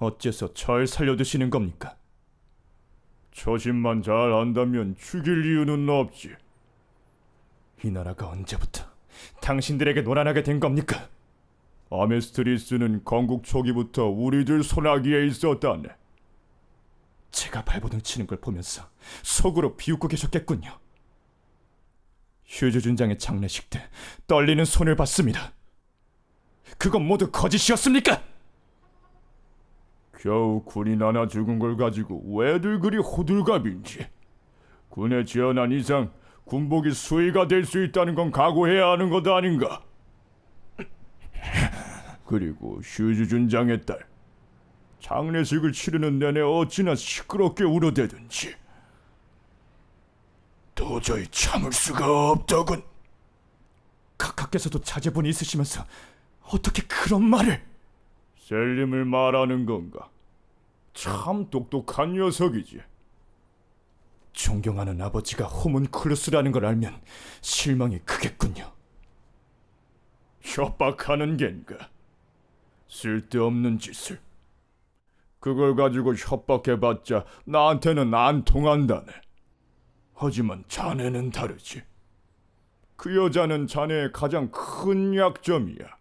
어째서 절 살려두시는 겁니까? 처신만 잘 안다면 죽일 이유는 없지. 이 나라가 언제부터 당신들에게 노란하게 된 겁니까? 아메스트리스는 건국 초기부터 우리들 손아귀에 있었다네. 제가 발버둥 치는 걸 보면서 속으로 비웃고 계셨겠군요. 휴즈 준장의 장례식 때 떨리는 손을 봤습니다. 그건 모두 거짓이었습니까? 겨우 군인 하나 죽은 걸 가지고 왜들 그리 호들갑인지. 군에 지어난 이상 군복이 수위가 될 수 있다는 건 각오해야 하는 것 아닌가? 그리고 슈즈 준장의 딸 장례식을 치르는 내내 어찌나 시끄럽게 울어대든지 도저히 참을 수가 없더군. 각하께서도 자제분이 있으시면서 어떻게 그런 말을? 셀림을 말하는 건가? 참 똑똑한 녀석이지. 존경하는 아버지가 호문클루스라는 걸 알면 실망이 크겠군요. 협박하는 겐가? 쓸데없는 짓을. 그걸 가지고 협박해봤자 나한테는 안 통한다네. 하지만 자네는 다르지. 그 여자는 자네의 가장 큰 약점이야.